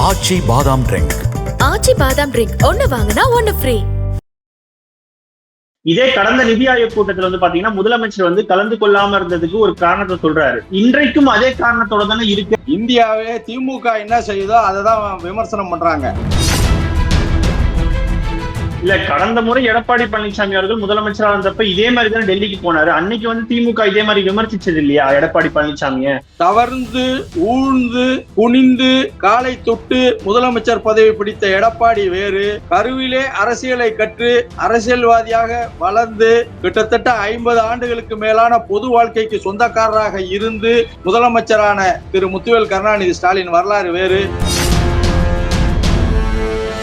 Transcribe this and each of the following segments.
ஆச்சி பாதாம் ட்ரிங்க் ஆச்சி பாதாம் ட்ரிங்க் ஒன்னு வாங்கினா ஒன்னு ஃப்ரீ இதே கடந்த நிதி ஆயோக் கூட்டத்துல வந்து பாத்தீங்கன்னா முதலமைச்சர் வந்து கலந்து கொள்ளாம இருந்ததுக்கு ஒரு காரணத்தை சொல்றாரு. இன்றைக்கும் அதே காரணத்தோட தானே இருக்கு. இந்தியாவே திமுக என்ன செய்யுதோ அதை தான் விமர்சனம் பண்றாங்க. இல்ல கடந்த முறை எடப்பாடி பழனிசாமி அவர்கள் முதலமைச்சரா இருந்தப்ப இதே மாதிரி தான் டெல்லிக்கு போனாரு. அன்னைக்கு வந்து திமுக இதே மாதிரி விமர்சிச்சது இல்லையா எடப்பாடி பழனிசாமிய தவறுந்து ஊழ்ந்து குனிந்து காலை தொட்டு முதலமைச்சர் பதவி பிடித்த எடப்பாடி வேறு. கருவிலே அரசியலை கற்று அரசியல்வாதியாக வளர்ந்து கிட்டத்தட்ட ஐம்பது ஆண்டுகளுக்கு மேலான பொது வாழ்க்கைக்கு சொந்தக்காரராக இருந்து முதலமைச்சரான திரு முத்துவேல் கருணாநிதி ஸ்டாலின் வரலாறு வேறு.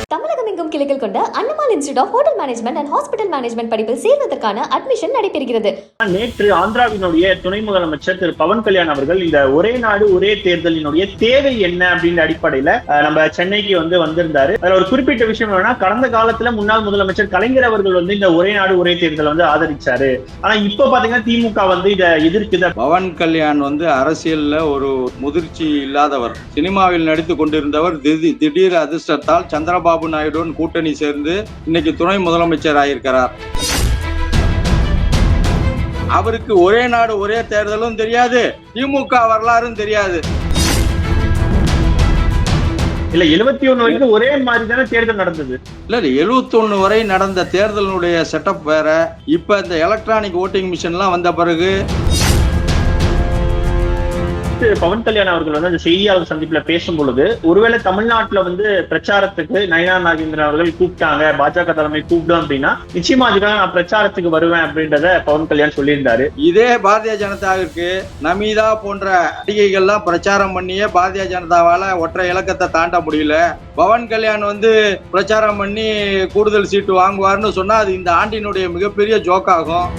தமிழகம் எங்கும் கிளைகள் கொண்ட Annamal institute of hotel management and hospital management படிப்பில் சேர்வதற்கான அட்மிஷன் நடைபெறுகிறது. நேற்று ஆந்திராவினுடைய துணை முதலமைச்சர் திரு பவன் கல்யாண் அவர்கள் இந்த ஒரே நாடு ஒரே தேர்தலினுடைய தேவை என்ன அப்படின்ற அடிப்படையில நம்ம சென்னைக்கு வந்து வந்திருந்தாரு. அதுல ஒரு குறிப்பிட்ட விஷயம் என்னன்னா கடந்த காலத்துல முன்னாள் முதலமைச்சர் கலைஞர் அவர்கள் வந்து இந்த ஒரே நாடு ஒரே தேர்தலை வந்து ஆதரிச்சாரு. ஆனா இப்ப பாத்தீங்கன்னா திமுக வந்து இதை எதிர்க்குது. பவன் கல்யாண் வந்து அரசியல்ல ஒரு முதிர்ச்சி இல்லாதவர். சினிமாவில் நடித்து கொண்டிருந்தவர் திடீ- திடீர் அதிர்ஷ்டத்தால் சந்திரபாபு நாயுடுடன் கூட்டணி சேர்ந்து இன்னைக்கு துணை முதலமைச்சர் ஆயிருக்கிறார் அவருக்கு ஒரே நாடு ஒரே தேர்தலும் தெரியாது. திமுக வரலாறும் தெரியாது. இல்ல எழுபத்தி ஒண்ணு வரைக்கும் ஒரே மாதிரி தானே தேர்தல் நடந்தது. இல்ல எழுவத்தொன்னு வரை நடந்த தேர்தலினுடைய செட்டப் வேற. இப்ப இந்த எலக்ட்ரானிக் ஓட்டிங் மிஷின்லாம் வந்த பிறகு திரு பவன் கல்யாண் அவர்கள் வந்து அந்த செய்தியாளர் சந்திப்புல பேசும் பொழுது ஒருவேளை தமிழ்நாட்டுல வந்து பிரச்சாரத்துக்கு நயனா நாகேந்திரன் அவர்கள் கூப்பிட்டாங்க பாஜக தலைமை கூப்பிடும் அப்படின்னா நிச்சயமா அதுக்காக நான் பிரச்சாரத்துக்கு வருவேன் அப்படின்றத பவன் கல்யாண் சொல்லியிருந்தாரு. இதே பாரதிய ஜனதாவிற்கு நமீதா போன்ற நடிகைகள்லாம் பிரச்சாரம் பண்ணியே பாரதிய ஜனதாவால ஒற்றை இலக்கத்தை தாண்ட முடியல. பவன் கல்யாண் வந்து பிரச்சாரம் பண்ணி கூடுதல் சீட்டு வாங்குவார்னு சொன்னா அது இந்த ஆண்டினுடைய மிகப்பெரிய ஜோக்காகும்.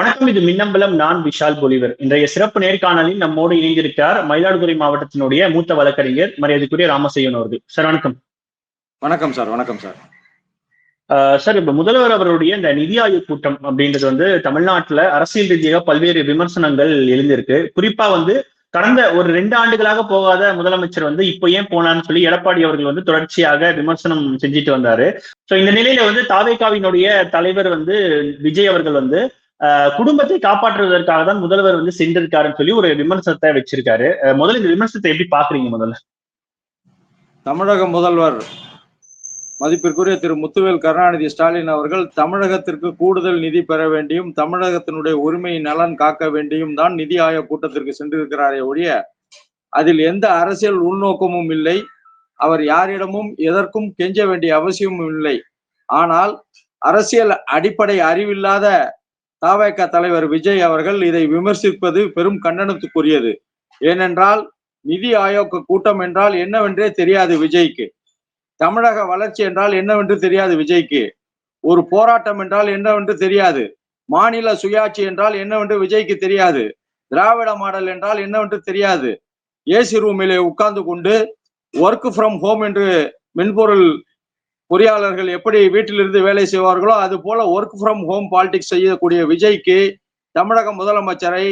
வணக்கம் இது மின்னம்பலம் நான் விஷால் பொலிவர். இன்றைய சிறப்பு நேர்காணலில் நம்மோடு இணைந்திருக்கிறார் மயிலாடுதுறை மாவட்டத்தினுடைய மூத்த வழக்கறிஞர் மரியாதைக்குரிய ராமசையன் அவர்கள். சார் வணக்கம். வணக்கம் சார் வணக்கம் சார். சார் இப்ப முதல்வர் அவருடைய இந்த நிதி ஆயோக் கூட்டம் அப்படின்றது வந்து தமிழ்நாட்டுல அரசியல் ரீதியாக பல்வேறு விமர்சனங்கள் எழுந்திருக்கு. குறிப்பா வந்து கடந்த ஒரு ரெண்டு ஆண்டுகளாக போகாத முதலமைச்சர் வந்து இப்போ ஏன் போனான்னு சொல்லி எடப்பாடி அவர்கள் வந்து தொடர்ச்சியாக விமர்சனம் செஞ்சுட்டு வந்தாரு. சோ இந்த நிலையில வந்து தாவேகாவினுடைய தலைவர் வந்து விஜய் அவர்கள் வந்து குடும்பத்தை காப்பாற்றுவதற்காக தான் முதல்வர் வந்து சென்றிருக்காருன்னு சொல்லி ஒரு விமர்சனத்தை வச்சிருக்காரு. முதல்ல இந்த விமர்சனத்தை எப்படி பாக்குறீங்க முதல்ல? தமிழக முதல்வர் மதிப்பிற்குரிய திரு முத்துவேல் கருணாநிதி ஸ்டாலின் அவர்கள் தமிழகத்திற்கு கூடுதல் நிதி பெற வேண்டியும் தமிழகத்தினுடைய உரிமை நலன் காக்க வேண்டியும் தான் நிதி ஆயோக் கூட்டத்திற்கு சென்றிருக்கிறாரே ஒழிய அதில் எந்த அரசியல் உள்நோக்கமும் இல்லை. அவர் யாரிடமும் எதற்கும் கெஞ்ச வேண்டிய அவசியமும் இல்லை. ஆனால் அரசியல் அடிப்படை அறிவில்லாத தாவேக தலைவர் விஜய் அவர்கள் இதை விமர்சிப்பது பெரும் கண்டனத்துக்குரியது. ஏனென்றால் நிதி ஆயோக் கூட்டம் என்றால் என்னவென்றே தெரியாது விஜய்க்கு. தமிழக வளர்ச்சி என்றால் என்னவென்று தெரியாது விஜய்க்கு. ஒரு போராட்டம் என்றால் என்னவென்று தெரியாது. மாநில சுயாட்சி என்றால் என்னவென்று விஜய்க்கு தெரியாது. திராவிட மாடல் என்றால் என்னவென்று தெரியாது. ஏசி ரூமிலே உட்கார்ந்து கொண்டு ஒர்க் ஃப்ரம் ஹோம் என்று மென்பொருள் பொறியாளர்கள் எப்படி வீட்டிலிருந்து வேலை செய்வார்களோ அது போல ஒர்க் ஃப்ரம் ஹோம் பாலிடிக்ஸ் செய்யக்கூடிய விஜய்க்கு தமிழக முதலமைச்சரை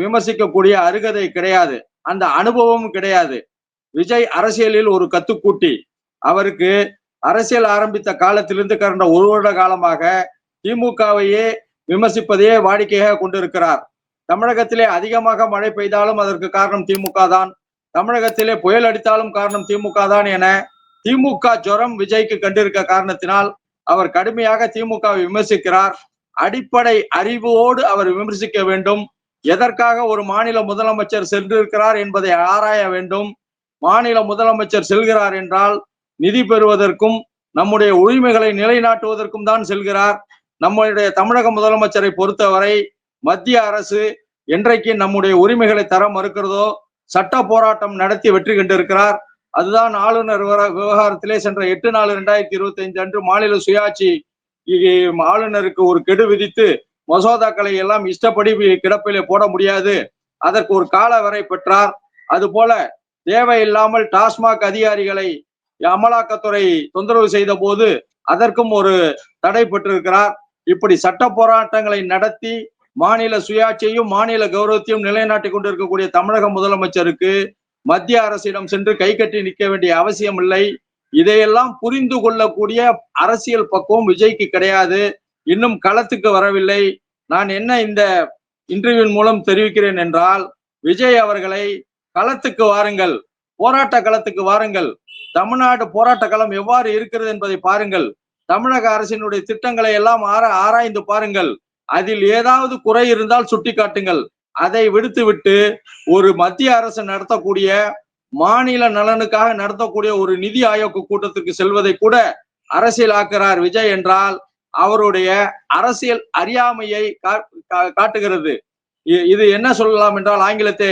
விமர்சிக்கக்கூடிய அருகதை கிடையாது. அந்த அனுபவமும் கிடையாது. விஜய் அரசியலில் ஒரு கத்துக்கூட்டி. அவருக்கு அரசியல் ஆரம்பித்த காலத்திலிருந்து கடந்த ஒரு வருட காலமாக திமுகவையே விமர்சிப்பதையே வாடிக்கையாக கொண்டிருக்கிறார். தமிழகத்திலே அதிகமாக மழை பெய்தாலும் அதற்கு காரணம் திமுக தான் தமிழகத்திலே புயல் அடித்தாலும் காரணம் திமுக தான் என திமுக ஜுரம் விஜய்க்கு கண்டிருக்க காரணத்தினால் அவர் கடுமையாக திமுக விமர்சிக்கிறார். அடிப்படை அறிவோடு அவர் விமர்சிக்க வேண்டும். எதற்காக ஒரு மாநில முதலமைச்சர் சென்றிருக்கிறார் என்பதை ஆராய வேண்டும். மாநில முதலமைச்சர் செல்கிறார் என்றால் நிதி பெறுவதற்கும் நம்முடைய உரிமைகளை நிலைநாட்டுவதற்கும் தான் செல்கிறார். நம்முடைய தமிழக முதலமைச்சரை பொறுத்தவரை மத்திய அரசு என்றைக்கு நம்முடைய உரிமைகளை தர மறுக்கிறதோ சட்ட போராட்டம் நடத்தி வெற்றி கண்டிருக்கிறார். அதுதான் ஆளுநர் விவகாரத்திலே சென்ற எட்டு நாலு ரெண்டாயிரத்தி இருபத்தி ஐந்து அன்று மாநில சுயாட்சி ஆளுநருக்கு ஒரு கெடு விதித்து மசோதாக்களை எல்லாம் இஷ்டப்படி கிடப்பிலே போட முடியாது. அதற்கு ஒரு கால வரை பெற்றார். அதுபோல தேவையில்லாமல் டாஸ்மாக் அதிகாரிகளை அமலாக்கத்துறை தொந்தரவு செய்த போது அதற்கும் ஒரு தடை பெற்றிருக்கிறார். இப்படி சட்ட போராட்டங்களை நடத்தி மாநில சுயாட்சியையும் மாநில கௌரவத்தையும் நிலைநாட்டிக் கொண்டிருக்கக்கூடிய தமிழக முதலமைச்சருக்கு மத்திய அரசிடம் சென்று கை கட்டி நிற்க வேண்டிய அவசியம் இல்லை. இதையெல்லாம் புரிந்து கொள்ளக்கூடிய அரசியல் பக்குவம் விஜய்க்கு கிடையாது. இன்னும் களத்துக்கு வரவில்லை. நான் என்ன இந்த இன்டர்வியூவின் மூலம் தெரிவிக்கிறேன் என்றால் விஜய் அவர்களை களத்துக்கு வாருங்கள். போராட்ட களத்துக்கு வாருங்கள். தமிழ்நாடு போராட்ட களம் எவ்வாறு இருக்கிறது என்பதை பாருங்கள். தமிழக அரசினுடைய திட்டங்களை எல்லாம் ஆர ஆராய்ந்து பாருங்கள். அதில் ஏதாவது குறை இருந்தால் சுட்டி காட்டுங்கள் அதை விடுத்துவிட்டு ஒரு மத்திய அரசு நடத்தக்கூடிய மாநில நலனுக்காக நடத்தக்கூடிய ஒரு நிதி ஆயோக் கூட்டத்துக்கு செல்வதை கூட அரசியலாக்குறார் விஜய் என்றால் அவருடைய அரசியல் அறியாமையை கா- காட்டுகிறது. இது என்ன சொல்லலாம் என்றால் ஆங்கிலத்தை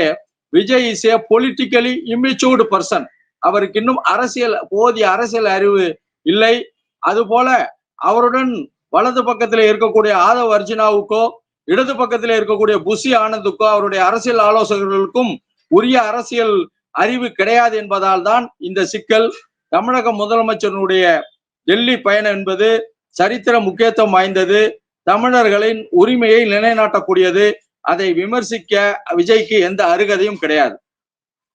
Vijay is a politically immature person அவருக்கு இன்னும் அரசியல் போதிய அரசியல் அறிவு இல்லை. அதுபோல அவருடன் வலது பக்கத்தில் இருக்கக்கூடிய ஆதவ் அர்ஜுனாவுக்கோ இடது பக்கத்துல இருக்கக்கூடிய புஷி ஆனந்துக்கோ அவருடைய அரசியல் ஆலோசகர்களுக்கும் உரிய அரசியல் அறிவு கிடையாது என்பதால் தான் இந்த சிக்கல். தமிழக முதலமைச்சருடைய டெல்லி பயணம் என்பது சரித்திர முக்கியத்துவம் வாய்ந்தது. தமிழர்களின் உரிமையை நிலைநாட்டக்கூடியது. அதை விமர்சிக்க விஜய்க்கு எந்த அருகதையும் கிடையாது.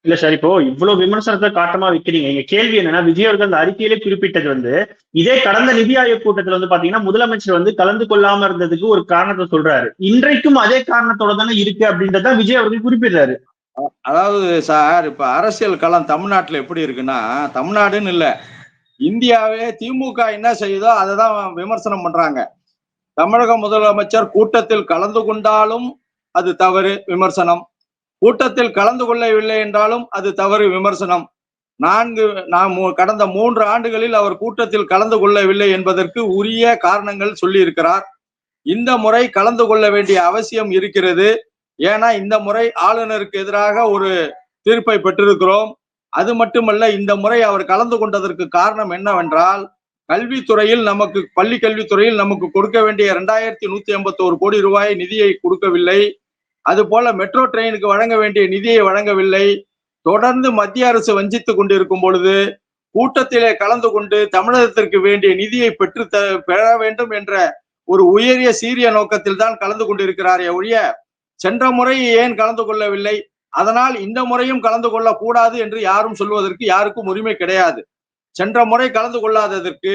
இல்ல சார் இப்போ இவ்வளவு விமர்சனத்தை காட்டமா வைக்கிறீங்க. எங்க கேள்வி என்னன்னா விஜய் அவர்கள் அந்த அறிக்கையிலே குறிப்பிட்டது வந்து இதே கடந்த நிதி ஆயோக் கூட்டத்துல வந்து பாத்தீங்கன்னா முதலமைச்சர் வந்து கலந்து கொள்ளாம இருந்ததுக்கு ஒரு காரணத்தை சொல்றாரு. இன்றைக்கும் அதே காரணத்தோட தானே இருக்கு அப்படின்றத விஜய் அவர்கள் குறிப்பிடுறாரு. அதாவது சார் இப்ப அரசியல் களம் தமிழ்நாட்டுல எப்படி இருக்குன்னா தமிழ்நாடுன்னு இல்ல. இந்தியாவே திமுக என்ன செய்யுதோ அதை தான் விமர்சனம் பண்றாங்க. தமிழக முதலமைச்சர் கூட்டத்தில் கலந்து கொண்டாலும் அது தவறு விமர்சனம். கூட்டத்தில் கலந்து கொள்ளவில்லை என்றாலும் அது தவறு விமர்சனம். நான்கு நான் கடந்த மூன்று ஆண்டுகளில் அவர் கூட்டத்தில் கலந்து கொள்ளவில்லை என்பதற்கு உரிய காரணங்கள் சொல்லியிருக்கிறார். இந்த முறை கலந்து கொள்ள வேண்டிய அவசியம் இருக்கிறது. ஏன்னா இந்த முறை ஆளுநருக்கு எதிராக ஒரு தீர்ப்பை பெற்றிருக்கிறோம். அது மட்டுமல்ல இந்த முறை அவர் கலந்து கொண்டதற்கு காரணம் என்னவென்றால் கல்வித்துறையில் நமக்கு பள்ளி கல்வித்துறையில் நமக்கு கொடுக்க வேண்டிய இரண்டாயிரத்தி நூத்தி எண்பத்தோரு கோடி ரூபாய் நிதியை கொடுக்கவில்லை. அதுபோல மெட்ரோ ட்ரெயினுக்கு வழங்க வேண்டிய நிதியை வழங்கவில்லை. தொடர்ந்து மத்திய அரசு வஞ்சித்துக் கொண்டிருக்கும் பொழுது கூட்டத்திலே கலந்து கொண்டு தமிழகத்திற்கு வேண்டிய நிதியை பெற்று த பெற வேண்டும் என்ற ஒரு உயரிய சீரிய நோக்கத்தில் தான் கலந்து கொண்டிருக்கிறாரே ஒழிய சென்ற முறை ஏன் கலந்து கொள்ளவில்லை? அதனால் இந்த முறையும் கலந்து கொள்ளக்கூடாது என்று யாரும் சொல்வதற்கு யாருக்கும் உரிமை கிடையாது. சென்ற முறை கலந்து கொள்ளாததற்கு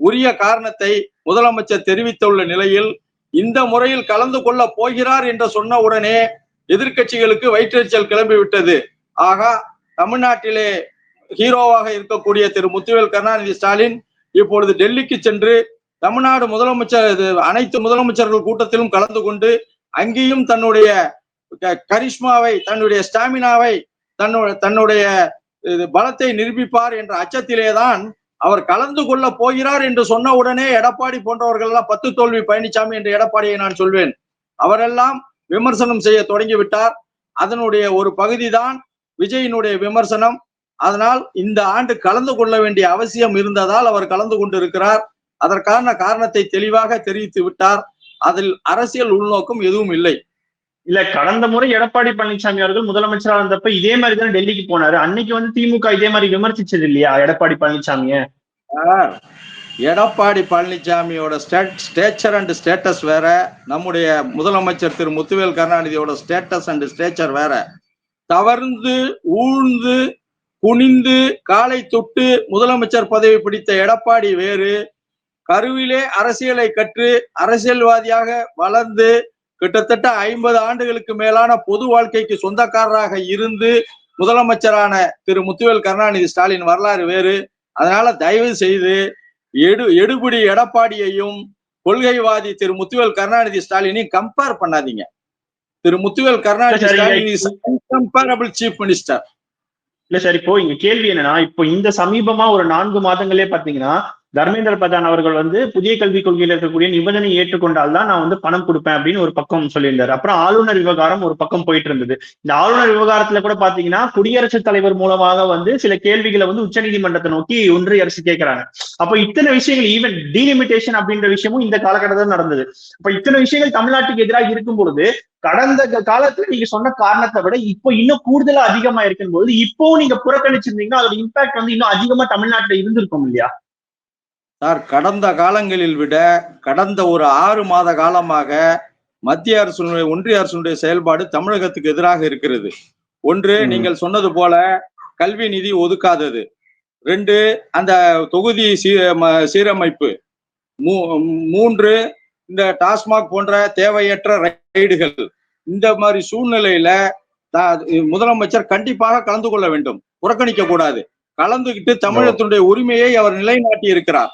உரிய காரணத்தை முதலமைச்சர் தெரிவித்துள்ள நிலையில் இந்த முறையில் கலந்து கொள்ள போகிறார் என்று சொன்ன உடனே எதிர்க்கட்சிகளுக்கு வயிற்றெரிச்சல் கிளம்பிவிட்டது ஆக ஆகா தமிழ்நாட்டிலே ஹீரோவாக இருக்கக்கூடிய திரு முத்துவேல் கருணாநிதி ஸ்டாலின் இப்பொழுது டெல்லிக்கு சென்று தமிழ்நாடு முதலமைச்சர் அனைத்து முதலமைச்சர்கள் கூட்டத்திலும் கலந்து கொண்டு அங்கேயும் தன்னுடைய க- கரிஷ்மாவை தன்னுடைய ஸ்டாமினாவை தன்னுடைய தன்னுடைய பலத்தை நிரூபிப்பார் என்ற அச்சத்திலேதான் அவர் கலந்து கொள்ள போகிறார் என்று சொன்ன உடனே எடப்பாடி போன்றவர்கள் எல்லாம் பத்து தோல்வி பழனிசாமி என்ற எடப்பாடியை நான் சொல்வேன். அவரெல்லாம் விமர்சனம் செய்ய தொடங்கிவிட்டார் அதனுடைய ஒரு பகுதிதான் விஜயினுடைய விமர்சனம். அதனால் இந்த ஆண்டு கலந்து கொள்ள வேண்டிய அவசியம் இருந்ததால் அவர் கலந்து கொண்டிருக்கிறார். அதற்கான காரணத்தை தெளிவாக தெரிவித்து விட்டார். அதில் அரசியல் உள்நோக்கம் எதுவும் இல்லை. இல்ல கடந்த முறை எடப்பாடி பழனிசாமி அவர்கள் முதலமைச்சரா இருந்தப்ப இதே மாதிரி தானே டெல்லிக்கு போனாரு. அன்னைக்கு வந்து திமுக இதே மாதிரி விமர்சிச்சது இல்லையா எடப்பாடி பழனிசாமிய? எடப்பாடி பழனிசாமியோட ஸ்டேச்சர் அண்ட் ஸ்டேட்டஸ் வேற. நம்முடைய முதலமைச்சர் திரு முத்துவேல் கருணாநிதியோட ஸ்டேட்டஸ் அண்ட் ஸ்டேச்சர் வேற. தவறுந்து ஊழ்ந்து குனிந்து காலை தொட்டு முதலமைச்சர் பதவி பிடித்த எடப்பாடி வேறு. கருவிலே அரசியலை கற்று அரசியல்வாதியாக வளர்ந்து கிட்டத்தட்ட ஐம்பது ஆண்டுகளுக்கு மேலான பொது வாழ்க்கைக்கு சொந்தக்காரராக இருந்து முதலமைச்சரான திரு முத்துவேல் கருணாநிதி ஸ்டாலின் வரலாறு வேறு. அதனால தயவு செய்து எடு எடுபிடி எடப்பாடியையும் கொள்கைவாதி திரு முத்துவேல் கருணாநிதி ஸ்டாலினையும் கம்பேர் பண்ணாதீங்க. Thiru Muthuvel Karunanidhi Stalin is comparable chief minister இல்ல சார் இப்போ இங்க கேள்வி என்னன்னா இப்போ இந்த சமீபமா ஒரு நான்கு மாதங்களே பாத்தீங்கன்னா தர்மேந்திர பிரதான் அவர்கள் வந்து புதிய கல்விக் கொள்கையில் இருக்கக்கூடிய நிபந்தனை ஏற்றுக்கொண்டால் தான் நான் வந்து பணம் கொடுப்பேன் அப்படின்னு ஒரு பக்கம் சொல்லியிருந்தாரு. அப்புறம் ஆளுநர் விவகாரம் ஒரு பக்கம் போயிட்டு இருந்தது இந்த ஆளுநர் விவகாரத்துல கூட பாத்தீங்கன்னா குடியரசுத் தலைவர் மூலமாக வந்து சில கேள்விகளை வந்து உச்சநீதிமன்றத்தை நோக்கி ஒன்றிய அரசு கேட்கறாங்க அப்ப இத்தனை விஷயங்கள் ஈவன் டீலிமிட்டேஷன் அப்படின்ற விஷயமும் இந்த காலகட்டத்தில் நடந்தது. அப்ப இத்தனை விஷயங்கள் தமிழ்நாட்டுக்கு எதிராக இருக்கும் பொழுது கடந்த காலத்துல நீங்க சொன்ன காரணத்தை விட இப்போ இன்னும் கூடுதலா அதிகமா இருக்கும்போது இப்போ நீங்க புறக்கணிச்சிருந்தீங்கன்னா அதோட இம்பாக்ட் வந்து இன்னும் அதிகமா தமிழ்நாட்டுல இருந்திருக்கும் இல்லையா? சார் கடந்த காலங்களில் விட கடந்த ஒரு ஆறு மாத காலமாக மத்திய அரசுடைய ஒன்றிய அரசுடைய செயல்பாடு தமிழகத்துக்கு எதிராக இருக்கிறது. ஒன்று. நீங்கள் சொன்னது போல கல்வி நிதி ஒதுக்காதது. ரெண்டு அந்த தொகுதி சீரமைப்பு. மூன்று இந்த டாஸ்மாக் போன்ற தேவையற்ற ரைடுகள். இந்த மாதிரி சூழ்நிலையில முதலமைச்சர் கண்டிப்பாக கலந்து கொள்ள வேண்டும். புறக்கணிக்க கூடாது. கலந்துகிட்டு தமிழகத்தினுடைய உரிமையை அவர் நிலைநாட்டி இருக்கிறார்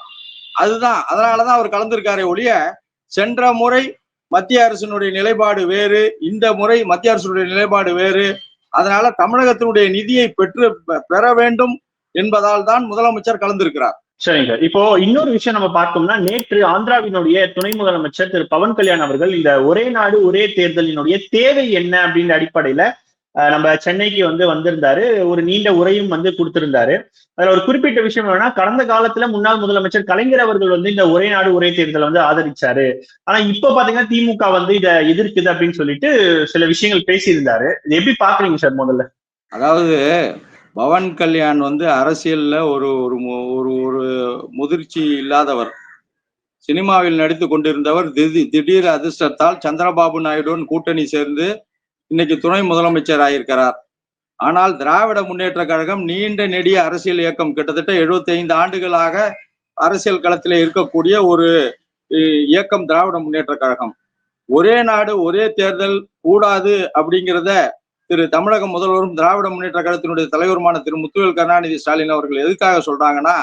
அதுதான். அதனாலதான் அவர் கலந்திருக்காரே ஒழிய சென்ற முறை மத்திய அரசினுடைய நிலைப்பாடு வேறு இந்த முறை மத்திய அரசினுடைய நிலைப்பாடு வேறு. அதனால தமிழகத்தினுடைய நிதியை பெற்று பெ- பெற வேண்டும் என்பதால் தான் முதலமைச்சர் கலந்திருக்கிறார். சரிங்க. இப்போ இன்னொரு விஷயம் நம்ம பார்த்தோம்னா நேற்று ஆந்திராவினுடைய துணை முதலமைச்சர் திரு பவன் கல்யாண் அவர்கள் இந்த ஒரே நாடு ஒரே தேர்தலினுடைய தேவை என்ன அப்படின்ற அடிப்படையில நம்ம சென்னைக்கு வந்து வந்திருந்தாரு. ஒரு நீண்ட உரையும் வந்து கொடுத்திருந்தாரு. அதுல ஒரு குறிப்பிட்ட விஷயம் என்னன்னா கடந்த காலத்துல முன்னாள் முதலமைச்சர் கலைஞர் அவர்கள் வந்து இந்த ஒரே நாடு ஒரே தேர்தலை வந்து ஆதரிச்சாரு. ஆனா இப்ப பாத்தீங்கன்னா திமுக வந்து இதை எதிர்க்குது அப்படின்னு சொல்லிட்டு சில விஷயங்கள் பேசியிருந்தாரு. இது எப்படி பாக்குறீங்க சார் முதல்ல? அதாவது பவன் கல்யாண் வந்து அரசியல்ல ஒரு ஒரு ஒரு ஒரு முதிர்ச்சி இல்லாதவர். சினிமாவில் நடித்து கொண்டிருந்தவர் திடீர் திடீர் அதிர்ஷ்டத்தால் சந்திரபாபு நாயுடுடன் கூட்டணி சேர்ந்து இன்னைக்கு துணை முதலமைச்சர் ஆயிருக்கிறார் ஆனால் திராவிட முன்னேற்ற கழகம் நீண்ட நெடிய அரசியல் இயக்கம் கிட்டத்தட்ட 75 ஆண்டுகளாக அரசியல் களத்தில் இருக்கக்கூடிய ஒரு இயக்கம் திராவிட முன்னேற்ற கழகம். ஒரே நாடு ஒரே தேர்தல் கூடாது அப்படிங்கிறத திரு தமிழக முதல்வரும் திராவிட முன்னேற்ற கழகத்தினுடைய தலைவருமான திரு முத்துவேல் கருணாநிதி ஸ்டாலின் அவர்கள் எதுக்காக சொல்றாங்கன்னா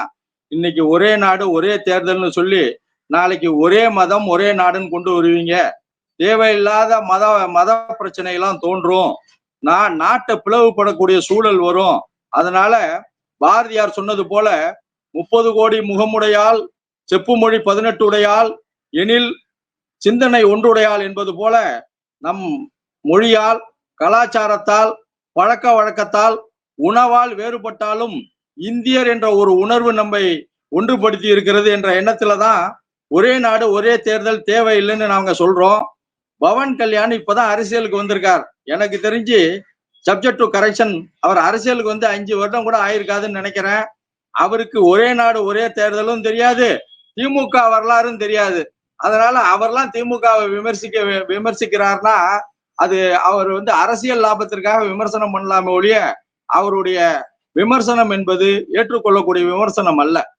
இன்னைக்கு ஒரே நாடு ஒரே தேர்தல்னு சொல்லி நாளைக்கு ஒரே மதம் ஒரே நாடுன்னு கொண்டு வருவீங்க. தேவையில்லாத மத மத பிரச்சனையெல்லாம் தோன்றும். நான் நாட்டை பிளவுபடக்கூடிய சூழல் வரும். அதனால பாரதியார் சொன்னது போல முப்பது கோடி முகமுடையால் செப்பு மொழி பதினெட்டு உடையால் எனில் சிந்தனை ஒன்றுடையால் என்பது போல நம் மொழியால் கலாச்சாரத்தால் பழக்க வழக்கத்தால் உணவால் வேறுபட்டாலும் இந்தியர் என்ற ஒரு உணர்வு நம்மை ஒன்றுபடுத்தி இருக்கிறது என்ற எண்ணத்துல தான் ஒரே நாடு ஒரே தேர்தல் தேவையில்லைன்னு நாங்க சொல்றோம். பவன் கல்யாண் இப்பதான் அரசியலுக்கு வந்திருக்கார். எனக்கு தெரிஞ்சு சப்ஜெக்ட் டு கரெக்ஷன் அவர் அரசியலுக்கு வந்து அஞ்சு வருடம் கூட ஆயிருக்காதுன்னு நினைக்கிறேன். அவருக்கு ஒரே நாடு ஒரே தேர்தலும் தெரியாது. திமுக வரலாறும் தெரியாது. அதனால அவர்லாம் திமுகவை விமர்சிக்க விமர்சிக்கிறார்னா அது அவர் வந்து அரசியல் லாபத்திற்காக விமர்சனம் பண்ணலாமே ஒழிய அவருடைய விமர்சனம் என்பது ஏற்றுக்கொள்ளக்கூடிய விமர்சனம் அல்ல.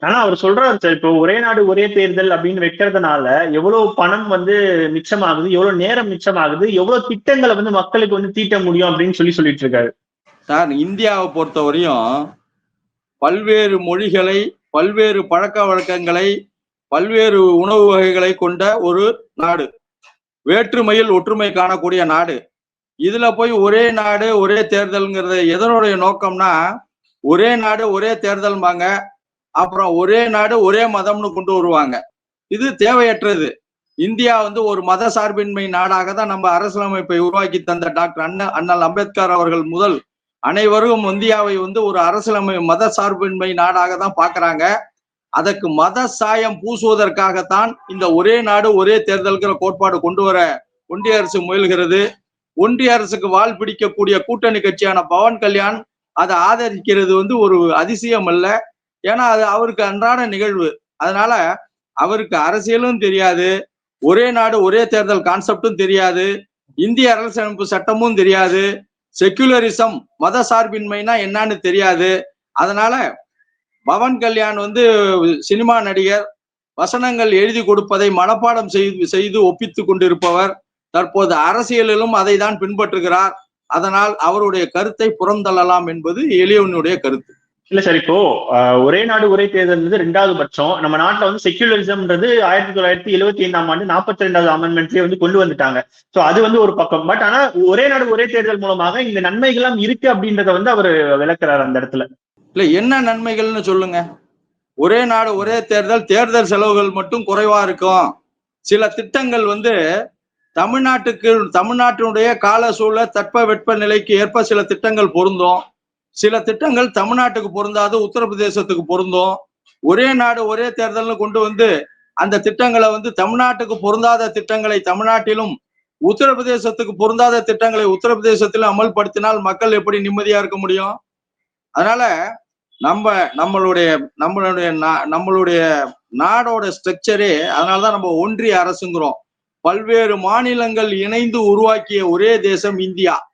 ஆனா அவர் சொல்றாரு சார் இப்போ ஒரே நாடு ஒரே தேர்தல் அப்படின்னு வைக்கிறதுனால எவ்வளவு பணம் வந்து மிச்சமாகுது எவ்வளவு நேரம் மிச்சமாகுது எவ்வளவு திட்டங்களை வந்து மக்களுக்கு வந்து தீட்ட முடியும் அப்படின்னு சொல்லி சொல்லிட்டு இருக்காரு. சார் இந்தியாவை பொறுத்தவரையும் பல்வேறு மொழிகளை பல்வேறு பழக்க வழக்கங்களை பல்வேறு உணவு வகைகளை கொண்ட ஒரு நாடு. வேற்றுமையில் ஒற்றுமை காணக்கூடிய நாடு. இதுல போய் ஒரே நாடு ஒரே தேர்தல்ங்கிறது எதனுடைய நோக்கம்னா ஒரே நாடு ஒரே தேர்தல்பாங்க அப்புறம் ஒரே நாடு ஒரே மதம்னு கொண்டு வருவாங்க. இது தேவையற்றது. இந்தியா வந்து ஒரு மத சார்பின்மை நாடாக தான் நம்ம அரசியலமைப்பை உருவாக்கி தந்த டாக்டர் அண்ணா அண்ணல் அம்பேத்கர் அவர்கள் முதல் அனைவரும் இந்தியாவை வந்து ஒரு அரசியலமை மத சார்பின்மை நாடாக தான் பாக்குறாங்க அதற்கு மத சாயம் பூசுவதற்காகத்தான் இந்த ஒரே நாடு ஒரே தேர்தல்கிற கோட்பாடு கொண்டு வர ஒன்றிய அரசு முயல்கிறது. ஒன்றிய அரசுக்கு வால் பிடிக்கக்கூடிய கூட்டணி கட்சியான பவன் கல்யாண் அதை ஆதரிக்கிறது வந்து ஒரு அதிசயம் அல்ல ஏன்னா அது அவருக்கு அன்றாட நிகழ்வு. அதனால அவருக்கு அரசியலும் தெரியாது. ஒரே நாடு ஒரே தேர்தல் கான்செப்டும் தெரியாது. இந்திய அரசியலமைப்பு சட்டமும் தெரியாது. செக்குலரிசம் மத சார்பின்மைனா என்னன்னு தெரியாது. அதனால பவன் கல்யாண் வந்து சினிமா நடிகர் வசனங்கள் எழுதி கொடுப்பதை மனப்பாடம் செய்து செய்து ஒப்பித்து கொண்டிருப்பவர். தற்போது அரசியலிலும் அதை தான் பின்பற்றுகிறார். அதனால் அவருடைய கருத்தை புறந்தள்ளலாம் என்பது எளியவனுடைய கருத்து. இல்ல சார் இப்போ ஒரே நாடு ஒரே தேர்தல் வந்து ரெண்டாவது பட்சம். நம்ம நாட்டுல வந்து செக்யூலரிசம்ன்றது ஆயிரத்தி தொள்ளாயிரத்தி எழுபத்தி ஐந்தாம் ஆண்டு நாற்பத்தி ரெண்டாவது அமெண்ட்மெண்ட்லயே வந்து கொண்டு வந்துட்டாங்க. சோ அது வந்து ஒரு பக்கம். பட் ஆனா ஒரே நாடு ஒரே தேர்தல் மூலமாக இந்த நன்மைகள்லாம் இருக்கு அப்படின்றத வந்து அவர் விளக்குறாரு அந்த இடத்துல. இல்ல என்ன நன்மைகள்னு சொல்லுங்க. ஒரே நாடு ஒரே தேர்தல் தேர்தல் செலவுகள் மட்டும் குறைவா இருக்கும். சில திட்டங்கள் வந்து தமிழ்நாட்டுக்கு தமிழ்நாட்டினுடைய கால சூழல் தட்ப வெப்ப நிலைக்கு ஏற்ப சில திட்டங்கள் பொருந்தும். சில திட்டங்கள் தமிழ்நாட்டுக்கு பொருந்தாது உத்தரப்பிரதேசத்துக்கு பொருந்தும். ஒரே நாடு ஒரே தேர்தல்னு கொண்டு வந்து அந்த திட்டங்களை வந்து தமிழ்நாட்டுக்கு பொருந்தாத திட்டங்களை தமிழ்நாட்டிலும் உத்தரப்பிரதேசத்துக்கு பொருந்தாத திட்டங்களை உத்தரப்பிரதேசத்திலும் அமல்படுத்தினால் மக்கள் எப்படி நிம்மதியா இருக்க முடியும்? அதனால நம்ம நம்மளுடைய நம்மளுடைய நா- நம்மளுடைய நாடோட ஸ்ட்ரக்சரே அதனாலதான் நம்ம ஒன்றிய அரசுங்கிறோம். பல்வேறு மாநிலங்கள் இணைந்து உருவாக்கிய ஒரே தேசம் இந்தியா.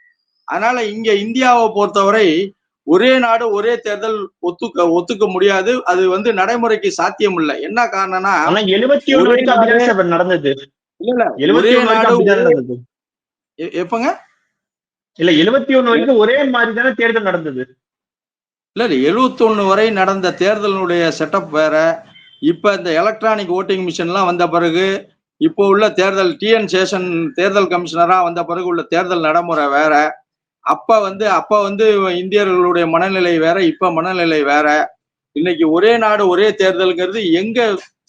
அதனால இங்க இந்தியாவை பொறுத்தவரை ஒரே நாடு ஒரே தேர்தல் ஒத்துக்க ஒத்துக்க முடியாது. அது வந்து நடைமுறைக்கு சாத்தியம் இல்லை என்ன காரணம்னா எழுபத்தி ஒண்ணு சார் நடந்தது? இல்ல இல்ல. எழுபத்தி ஒரே ஒண்ணு நாடு எப்பங்க? இல்ல எழுபத்தி ஒண்ணு வரைக்கும் ஒரே மாதிரி தானே தேர்தல் நடந்தது. இல்ல இல்ல. எழுவத்தொன்னு வரை நடந்த தேர்தலினுடைய செட்டப் வேற. இப்ப இந்த எலக்ட்ரானிக் ஓட்டிங் மிஷின்லாம் வந்த பிறகு இப்போ உள்ள தேர்தல் டிஎன் சேஷன் தேர்தல் கமிஷனரா வந்த பிறகு உள்ள தேர்தல் நடைமுறை வேற. அப்ப வந்து அப்ப வந்து இந்தியர்களுடைய மனநிலை வேற இப்ப மனநிலை வேற. இன்னைக்கு ஒரே நாடு ஒரே தேர்தலுங்கிறது எங்க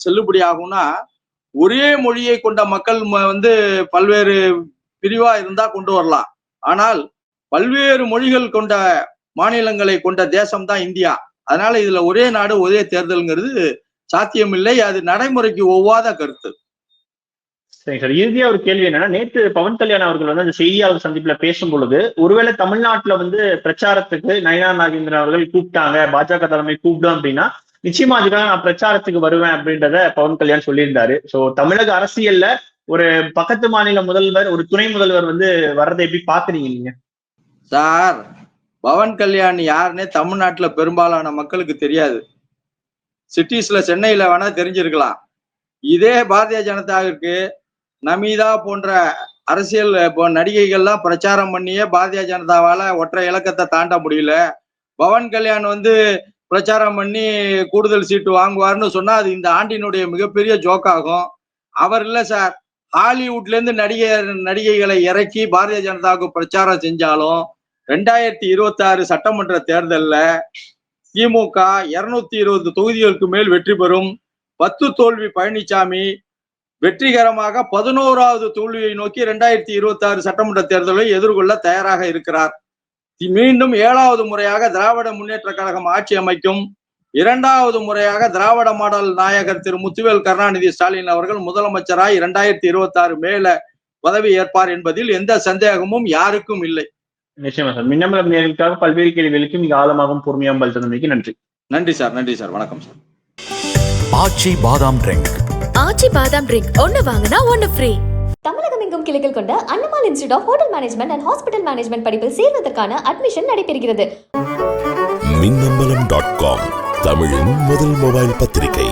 செல்லுபடி ஆகும்னா ஒரே மொழியை கொண்ட மக்கள் வந்து பல்வேறு பிரிவா இருந்தா கொண்டு வரலாம். ஆனால் பல்வேறு மொழிகள் கொண்ட மாநிலங்களை கொண்ட தேசம் தான் இந்தியா. அதனால இதுல ஒரே நாடு ஒரே தேர்தல்ங்கிறது சாத்தியமில்லை. அது நடைமுறைக்கு ஒவ்வாத கருத்து. சரிங்க சார். இறுதியா ஒரு கேள்வி என்னன்னா நேற்று பவன் கல்யாண் அவர்கள் வந்து அந்த செய்தியாளர் சந்திப்புல பேசும் பொழுது ஒருவேளை தமிழ்நாட்டுல வந்து பிரச்சாரத்துக்கு நயனா நாகேந்திரன் அவர்கள் கூப்பிட்டாங்க பாஜக தலைமை கூப்பிடும் அப்படின்னா நிச்சயமா அதுக்காக நான் பிரச்சாரத்துக்கு வருவேன் அப்படின்றத பவன் கல்யாண் சொல்லியிருந்தாரு. சோ தமிழக அரசியல்ல ஒரு பக்கத்து மாநில முதல்வர் ஒரு துணை முதல்வர் வந்து வர்றதை எப்படி பாக்குறீங்க நீங்க? சார் பவன் கல்யாண் யாருன்னே தமிழ்நாட்டுல பெரும்பாலான மக்களுக்கு தெரியாது. சிட்டிஸ்ல சென்னையில வேணா தெரிஞ்சிருக்கலாம். இதே பாரதிய ஜனதாவிற்கு நமீதா போன்ற அரசியல் இப்போ நடிகைகள்லாம் பிரச்சாரம் பண்ணியே பாரதிய ஜனதாவால ஒற்றை இலக்கத்தை தாண்ட முடியல. பவன் கல்யாண் வந்து பிரச்சாரம் பண்ணி கூடுதல் சீட்டு வாங்குவார்னு சொன்னா அது இந்த ஆண்டினுடைய மிகப்பெரிய ஜோக்காகும் அவர் இல்ல சார். ஹாலிவுட்ல இருந்து நடிகை நடிகைகளை இறக்கி பாரதிய ஜனதாவுக்கு பிரச்சாரம் செஞ்சாலும் ரெண்டாயிரத்தி இருபத்தி ஆறு சட்டமன்ற தேர்தலில் திமுக இருநூத்தி இருபது தொகுதிகளுக்கு மேல் வெற்றி பெறும். பத்து தோல்வி பழனிசாமி வெற்றிகரமாக பதினோராவது தோல்வியை நோக்கி ரெண்டாயிரத்தி இருபத்தி ஆறு சட்டமன்ற தேர்தலை எதிர்கொள்ள தயாராக இருக்கிறார். மீண்டும் ஏழாவது முறையாக திராவிட முன்னேற்ற கழகம் ஆட்சி அமைக்கும். இரண்டாவது முறையாக திராவிட மாடல் நாயகர் திரு முத்துவேல் கருணாநிதி ஸ்டாலின் அவர்கள் முதலமைச்சராய் இரண்டாயிரத்தி இருபத்தி ஆறு மேல பதவி ஏற்பார் என்பதில் எந்த சந்தேகமும் யாருக்கும் இல்லை. நிச்சயமா சார். மின்னமலம் நேர்களுக்காக பல்வேறு கேள்விகளுக்கு மிக ஆழமாகவும் பொறுமையாகவும் பதில் தந்தமைக்கு நன்றி. நன்றி சார். நன்றி சார். வணக்கம் சார். ஆச்சி பாதாம் ட்ரிங்க். ஆச்சி பாதாம் ட்ரிங்க். ஒன்னு வாங்கினா ஒன்னு ஃப்ரீ தமிழகம் எங்கும் கிளைகள் கொண்ட Annamal institute of hotel management and hospital management படிப்பில் சேர்வதற்கான அட்மிஷன் நடைபெறுகிறது. மின்னம்பலம் டாட் காம் தமிழின் முதல் மொபைல் பத்திரிகை.